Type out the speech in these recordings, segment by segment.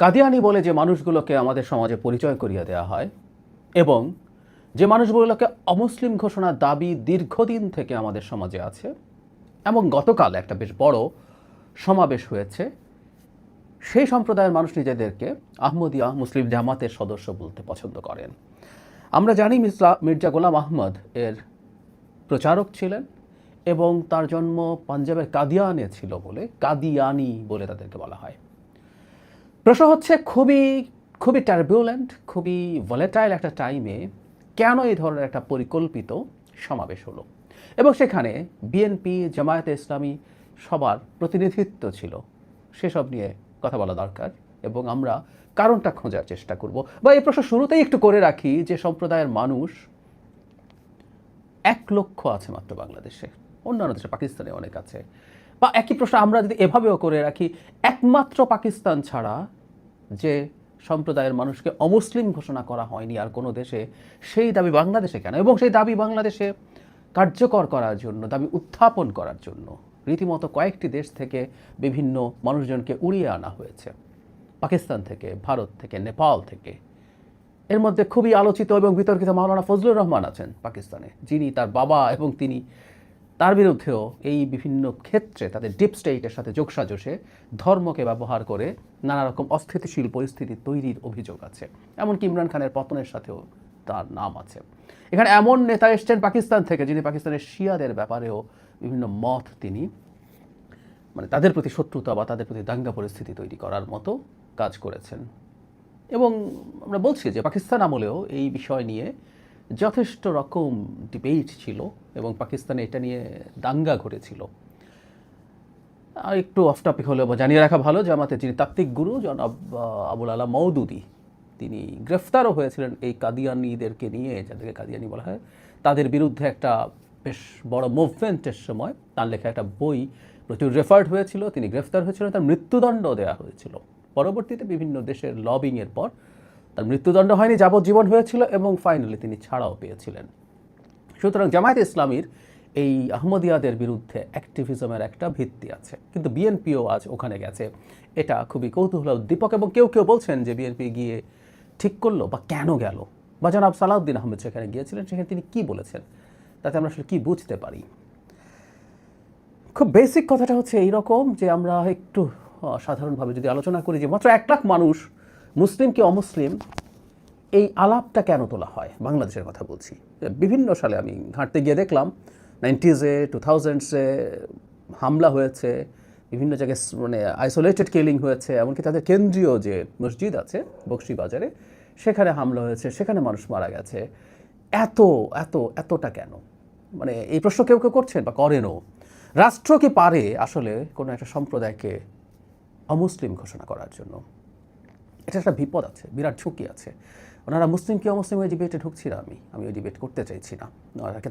কাদিয়ানি বলে যে মানুষগুলোকে আমাদের সমাজে পরিচয় করিয়ে দেওয়া হয় এবং যে মানুষগুলোকে অমুসলিম ঘোষণার দাবি দীর্ঘদিন থেকে আমাদের সমাজে আছে, এবং গতকাল একটা বেশ বড় সমাবেশ হয়েছে। সেই সম্প্রদায়ের মানুষ নিজেদেরকে আহমদিয়া মুসলিম জামাতের সদস্য বলতে পছন্দ করেন। আমরা জানি মিসলা মির্জা গোলাম আহমদ এর প্রচারক ছিলেন এবং তার জন্ম পাঞ্জাবের কাদিয়ানে ছিল বলে, কাদিয়ানি বলে তাদেরকে বলা হয়। প্রশ্ন হচ্ছে, খুবই খুবই টার্বুলেন্ট খুবই ভলেটাইল একটা টাইমে কেন এই ধরনের একটা পরিকল্পিত সমাবেশ হলো? এবং সেখানে বিএনপি জামায়াতে ইসলামী সবার প্রতিনিধিত্ব ছিল। সেসব নিয়ে কথা বলা দরকার এবং আমরা কারণটা খোঁজার চেষ্টা করব। বা এই প্রশ্ন শুরুতেই একটু করে রাখি যে, সম্প্রদায়ের মানুষ এক লক্ষ আছে মাত্র বাংলাদেশে। অন্যান্য দেশে, পাকিস্তানে অনেক আছে। বা একই প্রশ্ন আমরা যদি এভাবেও করে রাখি, একমাত্র পাকিস্তান ছাড়া যে সম্প্রদায়ের মানুষকে অমুসলিম ঘোষণা করা হয়নি আর কোনো দেশে, সেই দাবি বাংলাদেশে কেন? এবং সেই দাবি বাংলাদেশে কার্যকর করার জন্য, দাবি উত্থাপন করার জন্য রীতিমতো কয়েকটি দেশ থেকে বিভিন্ন মানুষজনকে উড়িয়ে আনা হয়েছে। পাকিস্তান থেকে, ভারত থেকে, নেপাল থেকে। এর মধ্যে খুবই আলোচিত এবং বিতর্কিত মাওলানা ফজলুর রহমান আছেন পাকিস্তানে। যিনি তার বাবা এবং তিনি তার বিরুদ্ধেও এই বিভিন্ন ক্ষেত্রে তাদের ডিপ স্টেটের সাথে যোগসাজসে ধর্মকে ব্যবহার করে নানা রকম অস্থিতিশীল পরিস্থিতি তৈরির অভিযোগ আছে। এমনকি ইমরান খানের পতনের সাথেও তার নাম আছে। এখানে এমন নেতা এসছেন পাকিস্তান থেকে, যিনি পাকিস্তানের শিয়াদের ব্যাপারেও বিভিন্ন মত তিনি মানে তাদের প্রতি শত্রুতা বা তাদের প্রতি দাঙ্গা পরিস্থিতি তৈরি করার মতো কাজ করেছেন। এবং আমরা বলছি যে পাকিস্তান আমলেও এই বিষয় নিয়ে যথেষ্ট রকম ডিবেট ছিল এবং পাকিস্তানে এটা নিয়ে দাঙ্গা ঘটেছিল। আর একটু অফ টপিক হলেও বা জানিয়ে রাখা ভালো আমাদের যিনি তাত্ত্বিক গুরু, জনাব আবুল আলা মৌদুদি তিনি গ্রেফতারও হয়েছিলেন এই কাদিয়ানিদেরকে নিয়ে, যাদেরকে কাদিয়ানি বলা হয়। তাদের বিরুদ্ধে একটা বেশ বড় মুভমেন্টের সময় তার লেখা একটা বই প্রচুর রেফার্ড হয়েছিল, তিনি গ্রেফতার হয়েছিলেন, তার মৃত্যুদণ্ড দেওয়া হয়েছিল। পরবর্তীতে বিভিন্ন দেশের লবিংয়ের পর তার মৃত্যুদণ্ড হয়নি, যাবজ্জীবন হয়েছিল এবং ফাইনালি তিনি ছাড়াও পেয়েছিলেন। সুতরাং জামায়াত ইসলামীর এই আহমদিয়াদের বিরুদ্ধে অ্যাক্টিভিজমের একটা ভিত্তি আছে। কিন্তু বিএনপিও আজ ওখানে গেছে। এটা খুবই কৌতূহল উদ্দীপক এবং কেউ কেউ বলছেন যে বিএনপি গিয়ে ঠিক করল বা কেন গেল? বা জনাব সালাউদ্দিন আহমেদ সেখানে গিয়েছিলেন, সেখানে তিনি কি বলেছেন? তাতে আমরা আসলে কি বুঝতে পারি? খুব বেসিক কথাটা হচ্ছে এই রকম যে আমরা একটু সাধারণভাবে যদি আলোচনা করি যে মাত্র এক লাখ মানুষ মুসলিম কি অমুসলিম? এই আলাপটা কেন তোলা হয়? বাংলাদেশের কথা বলছি। বিভিন্ন সালে আমি ঘাঁটতে গিয়ে দেখলাম নাইনটিজে টু থাউজেন্ডসে হামলা হয়েছে, বিভিন্ন জায়গায় মানে আইসোলেটেড কিলিং হয়েছে, এমনকি তাদের কেন্দ্রীয় যে মসজিদ আছে, বক্সি বাজারে, সেখানে হামলা হয়েছে, সেখানে মানুষ মারা গেছে। এত এত, এতটা কেন? মানে এই প্রশ্ন কেউ কেউ করছেন বা করেনও। রাষ্ট্র কি পারে আসলে কোনো একটা সম্প্রদায়কে অমুসলিম ঘোষণা করার জন্য? এটা একটা বিপদ আছে, বিরাট ঝুঁকি আছে। ওনারা মুসলিম কি অমুসলিম ওই ডিবেটে ঢুকছি না আমি আমি ওই ডিবেট করতে চাইছি না।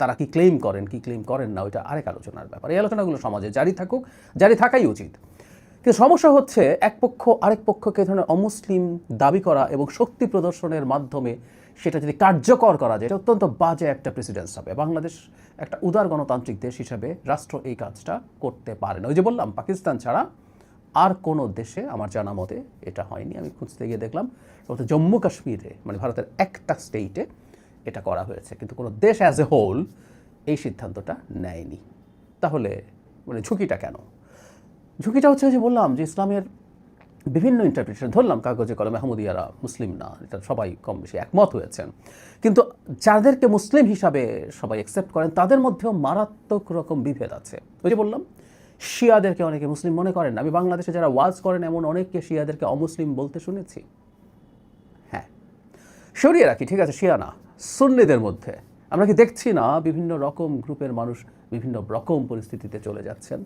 তারা কি ক্লেম করেন, কি ক্লেম করেন না, ওইটা আরেক আলোচনার ব্যাপার। এই আলোচনাগুলো সমাজে জারি থাকুক, জারি থাকাই উচিত। কিন্তু সমস্যা হচ্ছে এক পক্ষ আরেক পক্ষকে ধরনের অমুসলিম দাবি করা এবং শক্তি প্রদর্শনের মাধ্যমে সেটা যদি কার্যকর করা যায়, এটা অত্যন্ত বাজে একটা প্রেসিডেন্স হবে। বাংলাদেশ একটা উদার গণতান্ত্রিক দেশ হিসাবে রাষ্ট্র এই কাজটা করতে পারে না। ওই যে বললাম, পাকিস্তান ছাড়া আর কোনো দেশে আমার জানা মতে এটা হয়নি। আমি খুঁজতে গিয়ে দেখলাম সম্ভবত জম্মু কাশ্মীরে মানে ভারতের একটা স্টেটে এটা করা হয়েছে। কিন্তু কোনো দেশ অ্যাজ এ হোল এই সিদ্ধান্তটা নেয়নি। তাহলে মানে ঝুঁকিটা কেন? ঝুঁকিটা হচ্ছে যে বললাম যে ইসলামের বিভিন্ন ইন্টারপ্রিটেশন ধরলাম কাগজে কলমে আহমদিয়ারা মুসলিম না, এটা সবাই কম বেশি একমত হয়েছেন। কিন্তু যাদেরকে মুসলিম হিসাবে সবাই অ্যাকসেপ্ট করেন, তাদের মধ্যেও মারাত্মক রকম বিভেদ আছে। ওই যে বললাম শিয়াদেরকে অনেকে মুসলিম মনে করেন। আমি বাংলাদেশে যারা ওয়াজ করেন, এমন অনেককে শিয়াদেরকে অমুসলিম বলতে শুনেছি। হ্যাঁ। সরিয়ে রাখি, ঠিক আছে, শিয়া না। সুন্নিদের মধ্যে। আমরা কি দেখছি না বিভিন্ন রকম গ্রুপের মানুষ বিভিন্ন রকম পরিস্থিতিতে চলে যাচ্ছেন?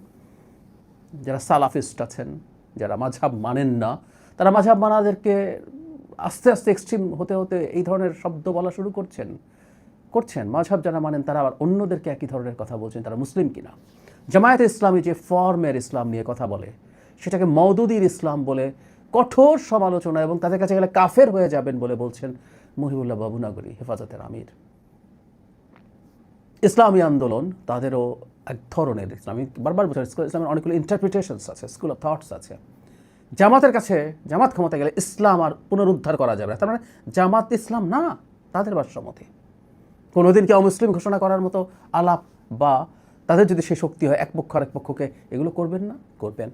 যারা সালাফিস্ট আছেন, যারা মাঝহাব মানেন না, তারা মাঝহাব মানাদেরকে আস্তে আস্তে এক্সট্রিম হতে হতে এই ধরনের শব্দ বলা শুরু করছেন। করছেন। মাঝহাব যারা মানেন, তারা আবার অন্যদেরকে একই ধরনের কথা বলছেন, তারা মুসলিম কিনা? জামায়াত ইসলামী যে ফর্মের ইসলাম নিয়ে কথা বলে, সেটাকে মওদুদির ইসলাম বলে কঠোর সমালোচনা এবং তাদের কাছে গেলে কাফের হয়ে যাবেন বলে বলছেন মহিবুল্লাহ বাবুনাগরী হেফাজতের আমির। ইসলামী আন্দোলন তাদেরও এক ধরনের ইসলামী, বারবার স্কুল ইসলামের অনেকগুলো ইন্টারপ্রিটেশনস আছে স্কুল অফ থটস আছে। জামাতের কাছে, জামাত ক্ষমতা গেলে ইসলাম আর পুনরুদ্ধার করা যাবে তার মানে জামাত ইসলাম না, তাদের ভাষ্যমতে। কোনোদিন কি অমুসলিম ঘোষণা করার মতো আলাপ বা তাদের যদি সেই শক্তি হয়, এক পক্ষ আর এক পক্ষকে, এগুলো করবেন না? করবেন।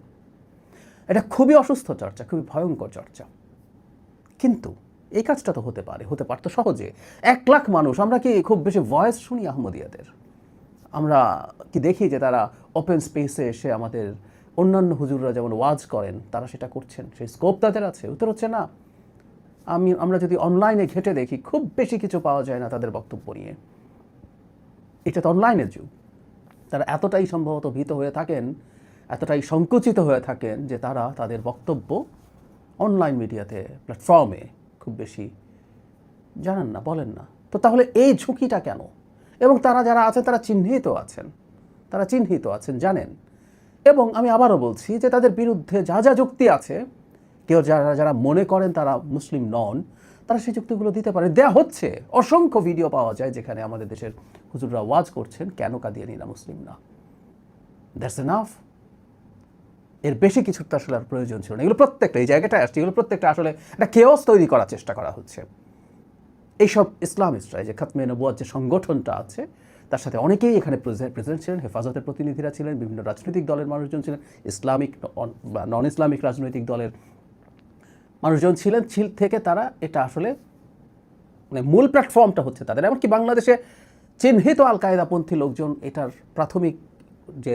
এটা খুবই অসুস্থ চর্চা, খুবই ভয়ঙ্কর চর্চা। কিন্তু এই কাজটা তো হতে পারে, হতে পারতো সহজে। এক লাখ মানুষ, আমরা কি খুব বেশি ভয়েস শুনি আহমদিয়াদের? আমরা কি দেখি যে তারা ওপেন স্পেসে এসে আমাদের অন্যান্য হুজুররা যেমন ওয়াজ করেন, তারা সেটা করছেন। সেই স্কোপ তাদের আছে, উত্তর হচ্ছে না। আমি, আমরা যদি অনলাইনে ঘেটে দেখি, খুব বেশি কিছু পাওয়া যায় না তাদের বক্তব্য নিয়ে। এটা তো অনলাইনের যুগ। তারা এতটাই সম্ভবত ভীত হয়ে থাকেন, এতটাই সংকুচিত হয়ে থাকেন যে তারা তাদের বক্তব্য অনলাইন মিডিয়াতে প্ল্যাটফর্মে খুব বেশি জানান না, বলেন না। তো তাহলে এই ঝুঁকিটা কেন? এবং তারা যারা আছে, তারা চিহ্নিত আছেন। তারা চিহ্নিত আছেন, জানেন। এবং আমি আবারও বলছি যে তাদের বিরুদ্ধে যা যা যুক্তি আছে, কেউ যারা যারা মনে করেন তারা মুসলিম নন, তারা সেই যুক্তিগুলো দিতে পারে। দেয়া হচ্ছে, অসংখ্য ভিডিও পাওয়া যায় যেখানে আমাদের দেশের হুজুররা ওয়াজ করছেন, কেন কাদিয়ানিরা মুসলিম না? দ্যাটস এনাফ এর বেশি কিছুর তো আসলে আর প্রয়োজন ছিল না। এগুলো প্রত্যেকটা, এই জায়গাটা আসছে, এগুলো প্রত্যেকটা আসলে একটা কেওস তৈরি করার চেষ্টা করা হচ্ছে। এইসব ইসলামিস্টরা যে খাতমে নবুয়ার যে সংগঠনটা আছে, তার সাথে অনেকেই এখানে প্রেজেন্ট ছিলেন, হেফাজতের প্রতিনিধিরা ছিলেন, বিভিন্ন রাজনৈতিক দলের মানুষজন ছিলেন, ইসলামিক বা নন ইসলামিক রাজনৈতিক দলের মানুষজন ছিলেন। ছিল থেকে তারা এটা আসলে মানে মূল প্ল্যাটফর্মটা হচ্ছে তাদের। এমনকি বাংলাদেশে চিহ্নিত আল কায়দাপন্থী লোকজন এটার প্রাথমিক যে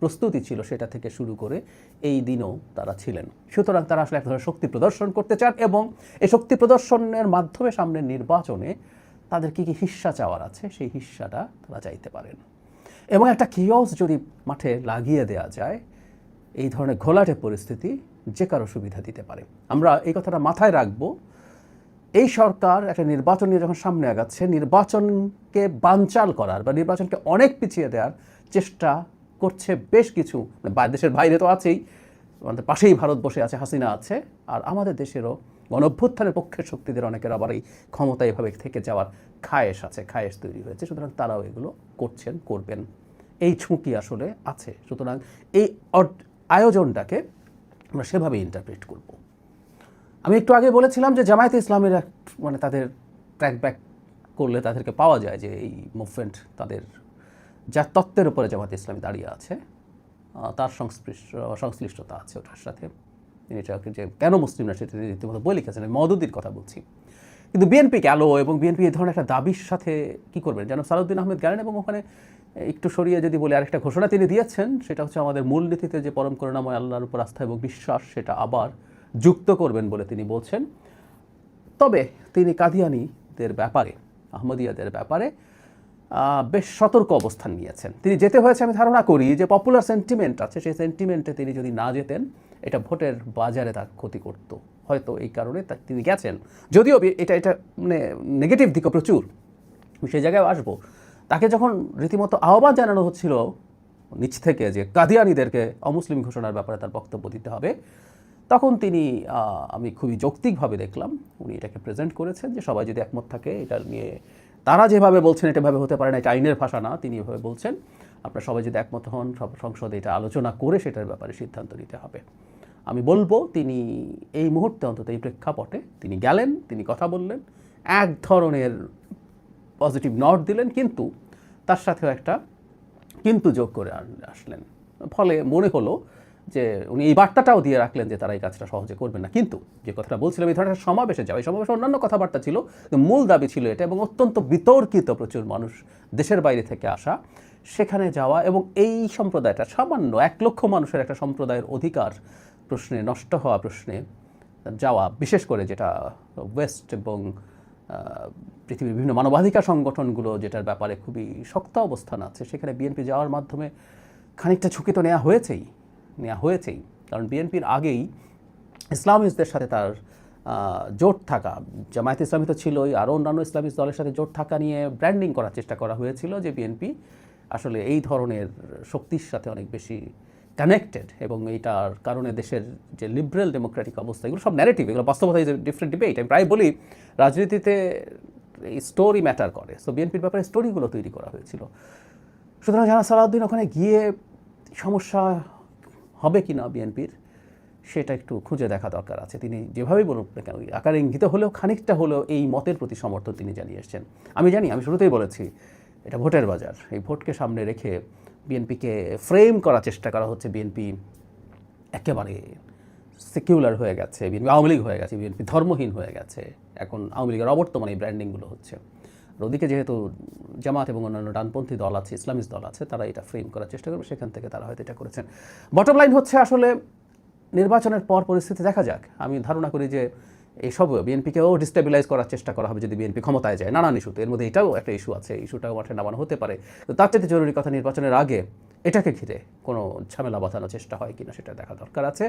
প্রস্তুতি ছিল সেটা থেকে শুরু করে এই দিনও তারা ছিলেন। সুতরাং তারা আসলে এক ধরনের শক্তি প্রদর্শন করতে চান এবং এই শক্তি প্রদর্শনের মাধ্যমে সামনের নির্বাচনে তাদের কী কী হিস্সা চাওয়ার আছে সেই হিস্সাটা তারা চাইতে পারেন। এবং একটা কিয়স যদি মাঠে লাগিয়ে দেওয়া যায়, এই ধরনের ঘোলাটে পরিস্থিতি যে কারও সুবিধা দিতে পারে। আমরা এই কথাটা মাথায় রাখব এই সরকার একটা নির্বাচন নিয়ে যখন সামনে আগাচ্ছে, নির্বাচনকে বানচাল করার বা নির্বাচনকে অনেক পিছিয়ে দেওয়ার চেষ্টা করছে বেশ কিছু। মানে দেশের বাইরে তো আছেই, আমাদের পাশেই ভারত বসে আছে, হাসিনা আছে, আর আমাদের দেশেরও গণভ্যুত্থানের পক্ষের শক্তিদের অনেকের আবার এই ক্ষমতা এভাবে থেকে যাওয়ার খায়েশ আছে, খায়েশ তৈরি হয়েছে। সুতরাং তারাও এগুলো করছেন, করবেন। এই ঝুঁকি আসলে আছে। সুতরাং এই আয়োজনটাকে আমরা সেভাবে ইন্টারপ্রেট করব। আমি একটু আগে বলেছিলাম যে জামায়াতে ইসলামের এক মানে তাদের ট্র্যাক ব্যাক করলে তাদেরকে পাওয়া যায় যে এই মুভমেন্ট তাদের যা তত্ত্বের উপরে জামায়াতে ইসলামী দাঁড়িয়ে আছে তার সংশ্লিষ্ট, সংশ্লিষ্টতা আছে ওটার সাথে। তিনি এটাকে যে কেন মুসলিমরা সেটা রীতিমতো বই লিখেছেন, আমি মদুদির কথা বলছি। কিন্তু বিএনপি গেল এবং বিএনপি এই ধরনের একটা দাবির সাথে কী করবেন? যেন সালাউদ্দিন আহমেদ গেলেন এবং ওখানে একটু সরিয়ে যদি বলে আরেকটা ঘোষণা তিনি দিয়েছেন, সেটা হচ্ছে আমাদের মূলনীতিতে যে পরম করুণাময় আল্লাহর উপর আস্থা এবং বিশ্বাস, সেটা আবার যুক্ত করবেন বলে তিনি বলছেন। তবে তিনি কাদিয়ানিদের ব্যাপারে, আহমদিয়াদের ব্যাপারে বেশ সতর্ক অবস্থান নিয়েছেন। তিনি যেতে হয়েছে, আমি ধারণা করি যে পপুলার সেন্টিমেন্ট আছে, সেই সেন্টিমেন্টে তিনি যদি না যেতেন, এটা ভোটের বাজারে তার ক্ষতি করত। হয়তো এই কারণে তিনি গেছেন। যদিও এটা এটা মানে নেগেটিভ দিকও প্রচুর। সেই জায়গায় আসব। তাকে যখন রীতিমতো আহ্বান জানানো হচ্ছিল নিচ থেকে যে কাদিয়ানিদেরকে অমুসলিম ঘোষণার ব্যাপারে তার বক্তব্য দিতে হবে তখন তিনি আমি খুবই যৌক্তিকভাবে দেখলাম, উনি এটাকে প্রেজেন্ট করেছেন যে সবাই যদি একমত থাকে, এটা নিয়ে তারা যেভাবে বলছেন এটা ভাবে হতে পারে না, এটা আইনের ভাষা না, তিনি এভাবে বলছেন, আপনারা সবাই যদি একমত হন, সব সংসদে এটা আলোচনা করে সেটার ব্যাপারে সিদ্ধান্ত নিতে হবে। আমি বলব, তিনি এই মুহূর্তে অন্তত এই প্রেক্ষাপটে তিনি গেলেন, তিনি কথা বললেন, এক ধরনের পজিটিভ নট দিলেন, কিন্তু তার সাথেও একটা কিন্তু যোগ করে আসলেন। ফলে মনে হলো যে উনি এই বার্তাটাও দিয়ে রাখলেন যে তারা এই কাজটা সহজে করবেন না। কিন্তু যে কথাটা বলছিলাম, এই ধরনের সমাবেশে যাওয়া, এই সমাবেশে অন্যান্য কথাবার্তা ছিল মূল দাবি ছিল এটা এবং অত্যন্ত বিতর্কিত প্রচুর মানুষ দেশের বাইরে থেকে আসা, সেখানে যাওয়া এবং এই সম্প্রদায়টা সামান্য এক লক্ষ মানুষের একটা সম্প্রদায়ের অধিকার প্রশ্নে, নষ্ট হওয়া প্রশ্নে যাওয়া, বিশেষ করে যেটা ওয়েস্ট এবং পৃথিবীর বিভিন্ন মানবাধিকার সংগঠনগুলো যেটার ব্যাপারে খুবই শক্ত অবস্থান আছে, সেখানে বিএনপি যাওয়ার মাধ্যমে খানিকটা ঝুঁকি তো নেওয়া হয়েছেই। নেওয়া হয়েছেই। কারণ বিএনপির আগেই ইসলামিস্টদের সাথে তার জোট থাকা, জামায়াত ইসলামী তো ছিলই, আরও অন্যান্য ইসলামিক দলের সাথে জোট থাকা নিয়ে ব্র্যান্ডিং করার চেষ্টা করা হয়েছিল যে বিএনপি আসলে এই ধরনের শক্তির সাথে অনেক বেশি কানেক্টেড এবং এইটার কারণে দেশের যে লিবারেল ডেমোক্রেটিক অবস্থা, এগুলো সব ন্যারেটিভ এগুলো বাস্তবতা ইজ ডিফারেন্ট ডিবেট আমি প্রায় বলি রাজনীতিতে এই স্টোরি ম্যাটার করে। সো বিএনপির ব্যাপারে স্টোরিগুলো তৈরি করা হয়েছিল। সুতরাং জানা সালাউদ্দিন ওখানে গিয়ে সমস্যা হবে কি না বিএনপির, সেটা একটু খুঁজে দেখা দরকার আছে। তিনি যেভাবেই বলুন না কেন, আকার ইঙ্গিত হলেও, খানিকটা হলেও এই মতের প্রতি সমর্থন তিনি জানিয়ে এসছেন। আমি জানি, আমি শুরুতেই বলেছি, এটা ভোটের বাজার। এই ভোটকে সামনে রেখে বিএনপিকে ফ্রেম করার চেষ্টা করা হচ্ছে বিএনপি। একেবারে সেকিউলার হয়ে গেছে, বিএনপি আওয়ামী লীগ হয়ে গেছে, বিএনপি ধর্মহীন হয়ে গেছে। এখন আওয়ামী লীগের অবর্তমানে এই ব্র্যান্ডিংগুলো হচ্ছে। ওদিকে যেহেতু জামাত এবং অন্যান্য ডানপন্থী দল আছে ইসলামিস্ট দল আছে, তারা এটা ফ্রেম করার চেষ্টা করবে। সেখান থেকে তারা হয়তো এটা করেছেন। বটম লাইন হচ্ছে আসলে নির্বাচনের পর পরিস্থিতি দেখা যাক। আমি ধারণা করি যে এইসব বিএনপিকেও ডিস্টেবিলাইজ করার চেষ্টা করা হবে যদি বিএনপি ক্ষমতায় যায়। নানান ইস্যুতে এর মধ্যে এটাও একটা ইস্যু আছে। ইস্যুটাও মাঠে নামানো হতে পারে। তো তার চাইতে জরুরি কথা নির্বাচনের আগে এটাকে ঘিরে কোনো ঝামেলা বাঁধানোর চেষ্টা হয় কিনা সেটা দেখা দরকার আছে।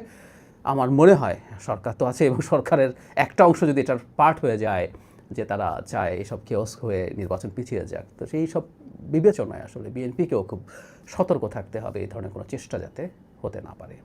আমার মনে হয় সরকার তো আছে এবং সরকারের একটা অংশ যদি এটার পার্ট হয়ে যায় যে তারা চায় এসব কেওস হয়ে নির্বাচন পিছিয়ে যাক। তো সেই সব বিবেচনায় আসলে বিএনপিকেও খুব সতর্ক থাকতে হবে এই ধরনের কোনো চেষ্টা যাতে হতে না পারে।